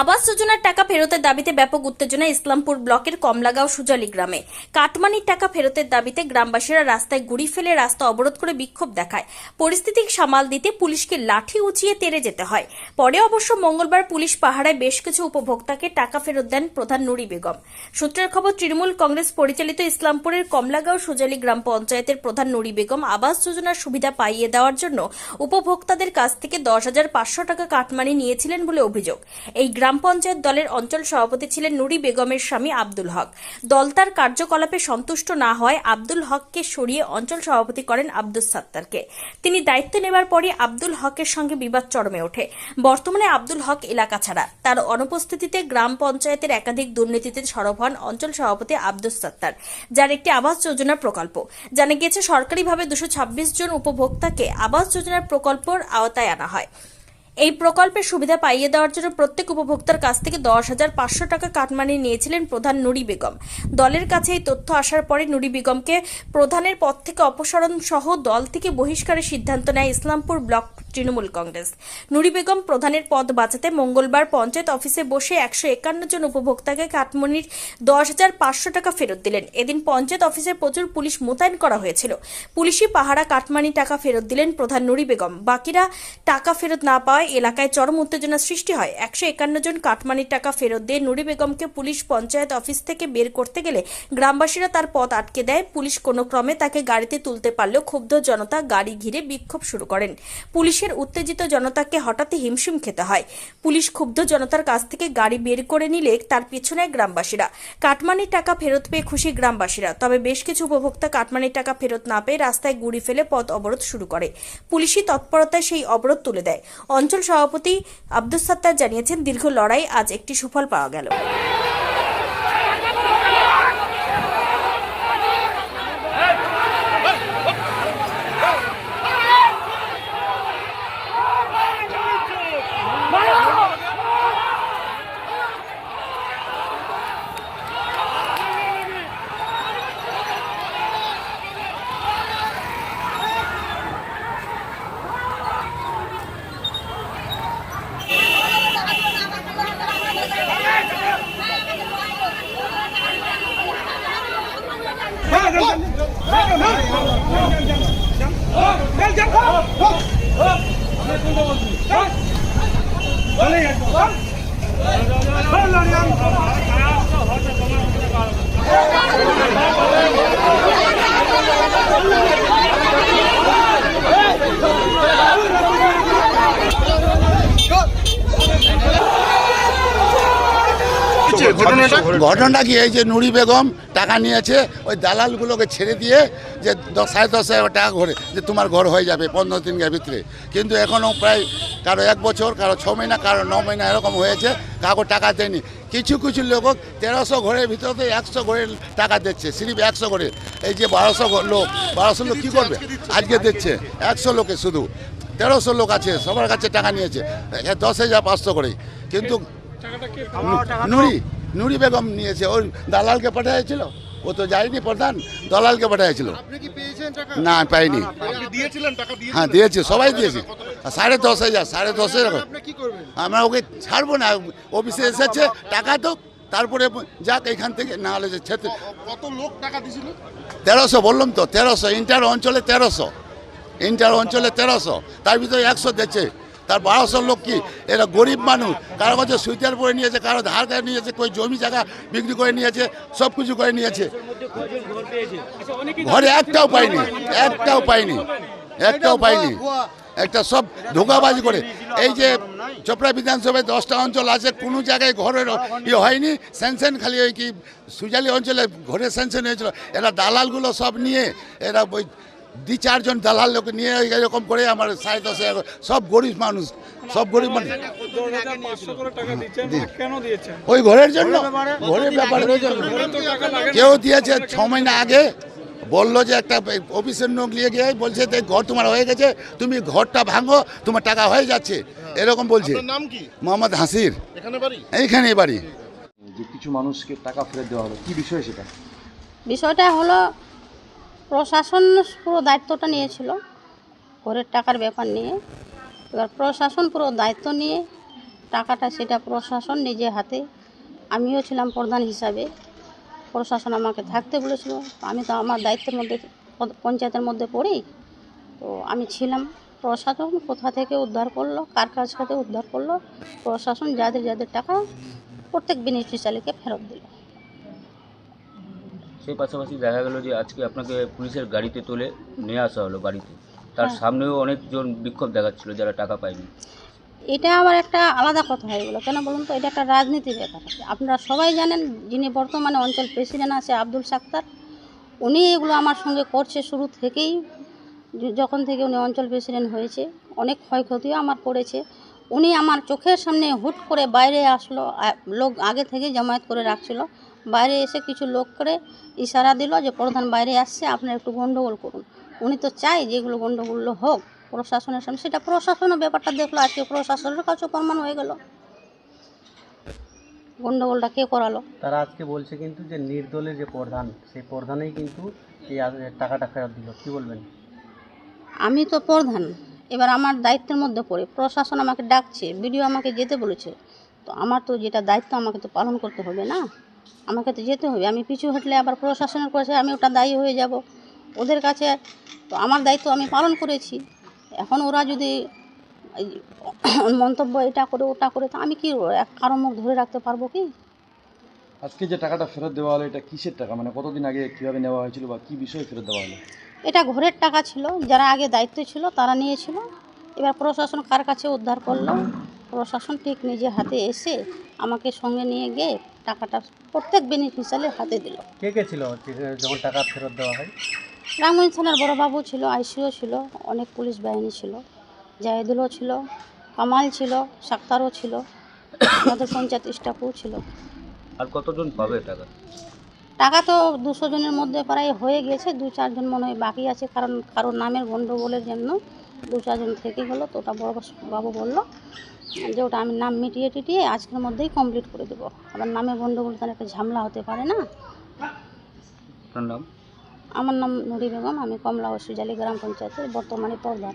আবাস যোজনার টাকা ফেরতের দাবিতে ব্যাপক উত্তেজনা ইসলামপুর ব্লকের কমলাগাঁও সুজালি গ্রামে। কাটমানির টাকা ফেরতের দাবিতে গ্রামবাসীরা রাস্তায় গুড়ি ফেলে রাস্তা অবরোধ করে বিক্ষোভ দেখায়। পরিস্থিতি সামাল দিতে পুলিশকে লাঠি উঁচিয়ে তেড়ে যেতে হয়। পরে অবশ্য মঙ্গলবার পুলিশ পাহারায় বেশ কিছু উপভোক্তাকে টাকা ফেরত দেন প্রধান নুরি বেগম। সূত্রের খবর, তৃণমূল কংগ্রেস পরিচালিত ইসলামপুরের কমলাগাঁও সুজালি গ্রাম পঞ্চায়েতের প্রধান নুরি বেগম আবাস যোজনার সুবিধা পাইয়ে দেওয়ার জন্য উপভোক্তাদের কাছ থেকে দশ হাজার পাঁচশো টাকা কাটমানি নিয়েছিলেন বলে অভিযোগ। এই গ্রাম পঞ্চায়েত দলের অঞ্চল সভাপতি ছিলেন নুরি বেগমের স্বামী আব্দুল হক। দল তার কার্যকলাপে সন্তুষ্ট না হয় আব্দুল হককে সরিয়ে অঞ্চল সভাপতি করেন আব্দুল সাত্তারকে। তিনি দায়িত্ব নেবার পরই আব্দুল হকের সঙ্গে বিবাদ চরমে ওঠে। বর্তমানে আব্দুল হক এলাকা ছাড়া। তার অনুপস্থিতিতে গ্রাম পঞ্চায়েতের একাধিক দুর্নীতিতে সরব হন অঞ্চল সভাপতি আব্দুল সাত্তার, যার একটি আবাস যোজনা প্রকল্প। জানা গিয়েছে, সরকারিভাবে দুশো জন উপভোক্তাকে আবাস যোজনার প্রকল্পের আওতায় আনা হয়। এই প্রকল্পের সুবিধা পাইয়ে দেওয়ার জন্য প্রত্যেক উপভোক্তার কাছ থেকে দশ হাজার পাঁচশো টাকা কাটমানি নিয়েছিলেন প্রধান নুরি বেগম। দলের কাছে এই তথ্য আসার পরে নুরি বেগমকে প্রধানের পদ থেকে অপসারণ সহ দল থেকে বহিষ্কারের সিদ্ধান্ত নেয় ইসলামপুর ব্লক তৃণমূল কংগ্রেস। নুরি বেগম প্রধানের পদ বাঁচাতে মঙ্গলবার পঞ্চায়েত অফিসে বসে একশো একান্ন জন উপভোক্তাকে কাটমনির দশ হাজার পাঁচশো টাকা ফেরত দিলেন। এদিন পঞ্চায়েত অফিসে প্রচুর পুলিশ মোতায়েন করা হয়েছিল। পুলিশি পাহারা কাটমানি টাকা ফেরত দিলেন প্রধান নুরি বেগম। বাকিরা টাকা ফেরত না পাওয়ায় এলাকায় চরম উত্তেজনা সৃষ্টি হয়। একশো একান্ন জন কাটমানির টাকা ফেরত দিয়ে নুরি বেগমকে পুলিশ পঞ্চায়েত অফিস থেকে বের করতে গেলে গ্রামবাসীরা তার পথ আটকে দেয়। পুলিশ কোনো ক্রমে তাকে গাড়িতে তুলতে পারলেও ক্ষুব্ধ জনতা গাড়ি ঘিরে বিক্ষোভ শুরু করেন। পুলিশের উত্তেজিত জনতাকে হঠাৎই হিমশিম খেতে হয়। পুলিশ ক্ষুব্ধ জনতার কাছ থেকে গাড়ি বের করে নিলে তার পিছনে গ্রামবাসীরা। কাটমানির টাকা ফেরত পেয়ে খুশি গ্রামবাসীরা। তবে বেশ কিছু উপভোক্তা কাটমানির টাকা ফেরত না পেয়ে রাস্তায় গুড়ি ফেলে পথ অবরোধ শুরু করে। পুলিশি তৎপরতায় সেই অবরোধ তুলে দেয়। অঞ্চল সভাপতি আব্দুল সাত্তার জানিয়েছেন, দীর্ঘ লড়াই আজ একটি সুফল পাওয়া গেল। Thank you. ঘটনাটা? কি? এই যে নুরি বেগম টাকা নিয়েছে ওই দালালগুলোকে ছেড়ে দিয়ে যে দশ সাড়ে দশ হাজার টাকা ঘরে যে তোমার ঘর হয়ে যাবে পনেরো দিনের ভিতরে। কিন্তু এখনও প্রায় কারও এক বছর কারও ছ মহিনা কারও ন মহিনা এরকম হয়েছে কাউকে টাকা দেয়নি। কিছু কিছু লোক তেরোশো ঘরের ভিতরে একশো ঘরের টাকা দিচ্ছে সিরিপ একশো ঘরে এই যে বারোশো লোক বারোশো লোক কী করবে? আজকে দিচ্ছে একশো লোকে শুধু। তেরোশো লোক আছে সবার কাছে টাকা নিয়েছে দশ হাজার পাঁচশো করে। কিন্তু নুরি নুরি বেগম নিয়েছে ওই দালালকে পাঠিয়েছিল? ও তো যায়নি প্রধান দালালকে পাঠিয়েছিল। না পাইনি। হ্যাঁ দিয়েছি সবাই দিয়েছে। সাড়ে দশ হাজার সাড়ে দশ হাজার আমরা ওকে ছাড়বো না অফিসে এসেছে টাকা তো তারপরে যাক এখান থেকে না হলে যে ছেত্র কত লোক টাকা দিছিল তেরোশো বললাম তো তেরোশো ইন্টার অঞ্চলে তেরোশো। ইন্টার অঞ্চলে তেরোশো তার ভিতরে একশো দিচ্ছে। তার বারোশো লোক কি? এরা গরিব মানুষ। কারও কাছে সুইটার পরে নিয়েছে, কারও ধার করে নিয়েছে, কই জমি জায়গা বিক্রি করে নিয়েছে, সব কিছু করে নিয়েছে। ঘরে একটাও পাইনি একটাও পাইনি একটাও পাইনি। একটা সব ধোকাবাজি করে। এই যে চোপড়া বিধানসভায় দশটা অঞ্চল আছে, কোনো জায়গায় ঘরের ইয়ে হয়নি। স্যানশন খালি ওই কি সুজালি অঞ্চলে ঘরে স্যানশন হয়েছিল। এরা দালালগুলো সব নিয়ে, এরা ওই দুই চারজন দালাল লোক নিয়ে ওই এরকম করে আমার সাড়ে দশ হাজার সব গরিব মানুষ সব গরিব মানুষ। ওই ঘরের জন্য ঘরের ব্যাপারে। কেউ দিয়েছে ছ মহিনা আগে বলল যে একটা অফিসের লোক নিয়ে গিয়ে বলছে যে ঘর তোমার হয়ে গেছে তুমি ঘরটা ভাঙো তোমার টাকা হয়ে যাচ্ছে। এরকম বলছে। আপনার নাম কি? মোহাম্মদ হাসির। এখানে বাড়ি? এইখানে বাড়ি। যে কিছু মানুষকে টাকা ফেরত দেওয়া হলো কি বিষয় সেটা? বিষয়টা হলো প্রশাসন পুরো দায়িত্বটা নিয়েছিল, ঘরের টাকার ব্যাপার নিয়ে। এবার প্রশাসন পুরো দায়িত্ব নিয়ে টাকাটা সেটা প্রশাসন নিজে হাতে, আমিও ছিলাম প্রধান হিসাবে। প্রশাসন আমাকে থাকতে বলেছিল, আমি তো আমার দায়িত্বের মধ্যে, পঞ্চায়েতের মধ্যে পড়ি, তো আমি ছিলাম। প্রশাসন কোথা থেকে উদ্ধার করল, কার কাছ থেকে উদ্ধার করল, প্রশাসন যাদের যাদের টাকা, প্রত্যেক বেনিফিশিয়ারিকে ফেরত দিল। সেই পাশাপাশি দেখা গেল যে আজকে আপনাকে পুলিশের গাড়িতে তুলে নিয়ে আসা হলো বাড়িতে। তার হ্যাঁ। সামনেও অনেকজন বিক্ষোভ দেখাচ্ছিল যারা টাকা পায়নি। এটা আবার একটা আলাদা কথা হয়ে গেলো। কেন বলুন তো এটা একটা রাজনীতির ব্যাপার। আপনারা সবাই জানেন যিনি বর্তমানে অঞ্চল প্রেসিডেন্ট আছে আব্দুল সাক্তার উনি এগুলো আমার সঙ্গে করছে শুরু থেকেই। যখন থেকে উনি অঞ্চল প্রেসিডেন্ট হয়েছে অনেক ক্ষয়ক্ষতিও আমার করেছে। উনি আমার চোখের সামনে হুট করে বাইরে আসলো লোক আগে থেকে জামায়াত করে রাখছিল। বাইরে এসে কিছু লোক করে ইশারা দিল যে প্রধান বাইরে আসছে আপনারা একটু গণ্ডগোল করুন। উনি তো চাই যেগুলো গন্ডগোল হোক। প্রশাসনের সামনে সেটা প্রশাসনের ব্যাপারটা দেখল আজকে প্রশাসনের কাছে প্রমাণ হয়ে গেল। গন্ডগোলটা কে করালো? তারা আজকে বলছে কিন্তু যে নির্দলের যে প্রধান সেই প্রধানেই কিন্তু এই টাকাটা ফেরত দিল। কি বলবেন? আমি তো প্রধান। এবার আমার দায়িত্বের মধ্যে পড়ে। প্রশাসন আমাকে ডাকছে বিডিও আমাকে যেতে বলেছে। তো আমার তো যেটা দায়িত্ব আমাকে তো পালন করতে হবে না। আমাকে তো যেতে হবে। আমি পিছু হটলে আবার প্রশাসনের কাছে আমি ওটা দায়ী হয়ে যাব। ওদের কাছে তো আমার দায়িত্ব আমি পালন করেছি। এখন ওরা যদি এই মন্তব্য এটা করে ওটা করে তো আমি কি এক কারও মুখ ধরে রাখতে পারব কি? আজকে যে টাকাটা ফেরত দেওয়া হলো এটা কিসের টাকা? মানে কতদিন আগে কীভাবে নেওয়া হয়েছিল বা কি বিষয়ে ফেরত দেওয়া হলো? এটা ঘরের টাকা ছিল। যারা আগে দায়িত্ব ছিল তারা নিয়েছিল। এবার প্রশাসন কার কাছে উদ্ধার করল? প্রশাসন ঠিক নিজে হাতে এসে আমাকে সঙ্গে নিয়ে গিয়ে টাকাটা প্রত্যেক বেনিফিশিয়ারির হাতে দিল। কে কে ছিল? যখন টাকা ফেরত দেওয়া হয়? রামগঞ্জ থানার বড়বাবু ছিল আইসিও ছিল অনেক পুলিশ বাহিনী ছিল জাহেদুলও ছিল কামাল ছিল সাক্তারও ছিল আমাদের পঞ্চায়েত স্টাফও ছিল। আর কতজন পাবে টাকা? টাকা তো দুশো জনের মধ্যে প্রায় হয়ে গেছে দু চারজন মনে হয় বাকি আছে কারণ কারোর নামের গণ্ডগোলের জন্য দু চারজন থেকে গেলো তো ওটা বড় বাবু বলল যে ওটা আমি নাম মিটিয়ে টিটিয়ে আজকের মধ্যেই কমপ্লিট করে দেবো। আবার নামে গণ্ডগোল তার একটা ঝামেলা হতে পারে না। আমার নাম নুরি বেগম আমি কমলা ও সুজালি গ্রাম পঞ্চায়েতের বর্তমানে প্রধান।